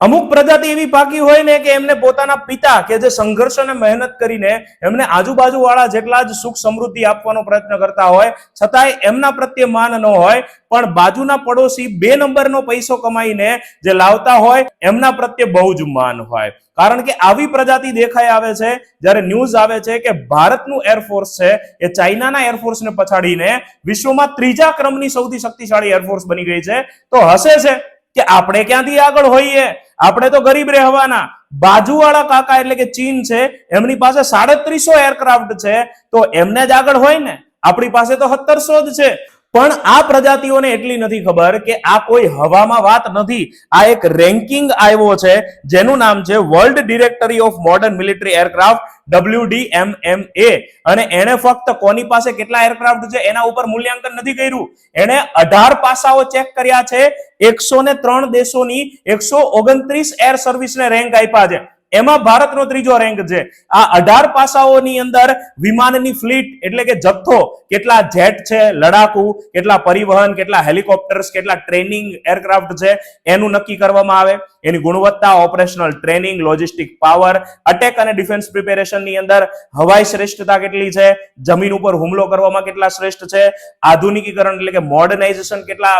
અમુક પ્રજાતિ એવી પાકી હોય ને કે એમને પોતાના પિતા કે જે સંઘર્ષ અને મહેનત કરીને એમને આજુબાજુ વાળા જેટલા જ સુખ સમૃદ્ધિ આપવાનો પ્રયત્ન કરતા હોય, છતાંય એમના પ્રત્યે માન ન હોય, પણ બાજુના પડોશી બે નંબરનો પૈસો કમાઈને જે લાવતા હોય, એમના પ્રત્યે બહુ જ માન હોય. કારણ કે આવી પ્રજાતિ દેખાઈ આવે છે, જ્યારે ન્યૂઝ આવે છે કે ભારતનું એરફોર્સ છે, એ ચાઇનાના એરફોર્સને પછાડીને વિશ્વમાં ત્રીજા ક્રમની સૌથી શક્તિશાળી એરફોર્સ બની ગઈ છે. તો હશે છે. કે આપણે ક્યાંથી આગળ હોઈએ? આપણે તો ગરીબ રહેવાના. બાજુવાળા કાકા એટલે કે ચીન છે, એમની પાસે સાડત્રીસો એરક્રાફ્ટ છે, તો એમને જ આગળ હોય ને? આપણી પાસે તો સત્તરસો જ છે. પણ આ પ્રજાતિઓને એટલી નથી ખબર કે આ કોઈ હવામાં વાત નથી. આ એક રેન્કિંગ આવ્યો છે, જેનું નામ છે world directory of modern military aircraft WDMMA અને એણે ફક્ત કોની પાસે કેટલા એરક્રાફ્ટ છે એના ઉપર મૂલ્યાંકન નથી કર્યું. એણે અઢાર પાસાઓ ચેક કર્યા છે, એકસો ને ત્રણ દેશોની એકસો ઓગણત્રીસ એર સર્વિસને રેન્ક આપ્યા છે. એમાં ભારતનો ત્રીજો રેન્ક છે. આ અઢાર પાસાઓની અંદર વિમાનની ફ્લીટ એટલે કે જથ્થો, કેટલા જેટ છે, લડાકુ, કેટલા પરિવહન, કેટલા હેલિકોપ્ટર્સ કેટલા ટ્રેનિંગ એરક્રાફ્ટ છે, એનું નક્કી કરવામાં આવે. એની ગુણવત્તા operational training logistic power attack અને ડિફેન્સ પ્રિપેરેશનની અંદર હવાઈ શ્રેષ્ઠતા કેટલી છે, જમીન ઉપર હુમલો કરવામાં કેટલા શ્રેષ્ઠ છે, આધુનિકીકરણ એટલે કે મોડર્નાઇઝેશન કેટલા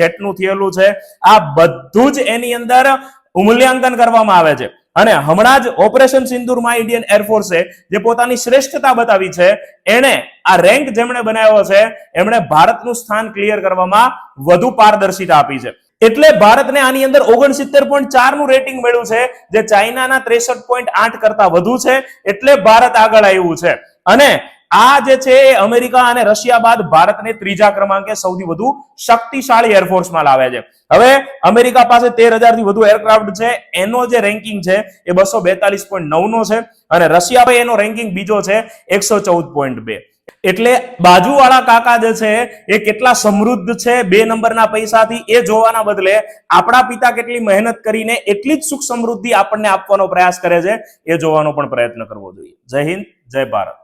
જેટનું થયેલું છે. આ બધું જ એની અંદર મૂલ્યાંકન કરવામાં આવે છે. અને હમણાં જ ઓપરેશન સિંદુરમાં ઇન્ડિયન એરફોર્સે જે પોતાની શ્રેષ્ઠતા બતાવી છે, એણે આ રેન્ક જેમણે બનાવ્યો છે, એમણે ભારતનું સ્થાન ક્લિયર કરવામાં વધુ પારદર્શિતા આપી છે. એટલે ભારતને આની અંદર ઓગણસિત્તેર પોઈન્ટનું રેટિંગ મળ્યું છે, જે ચાઇનાના ત્રેસઠ પોઈન્ટ આઠ કરતા વધુ છે, એટલે ભારત આગળ આવ્યું છે. અને આ જે છે એ અમેરિકા અને રશિયા બાદ ભારતને ત્રીજા ક્રમાંકે સૌથી વધુ શક્તિશાળી એરફોર્સમાં લાવે છે. હવે અમેરિકા પાસે તેર હજારથી વધુ એરક્રાફ્ટ છે. એનો જે રેન્કિંગ છે એ બસો બેતાલીસ પોઈન્ટ નવનો છે અને રશિયા એનો રેન્કિંગ બીજો છે એકસો ચૌદ પોઈન્ટ બે. એટલે બાજુવાળા કાકા જે છે એ કેટલા સમૃદ્ધ છે બે નંબરના પૈસાથી એ જોવાના બદલે આપણા પિતા કેટલી મહેનત કરીને એટલી જ સુખ સમૃદ્ધિ આપણને આપવાનો પ્રયાસ કરે છે એ જોવાનો પણ પ્રયત્ન કરવો જોઈએ. જય હિન્દ, જય ભારત.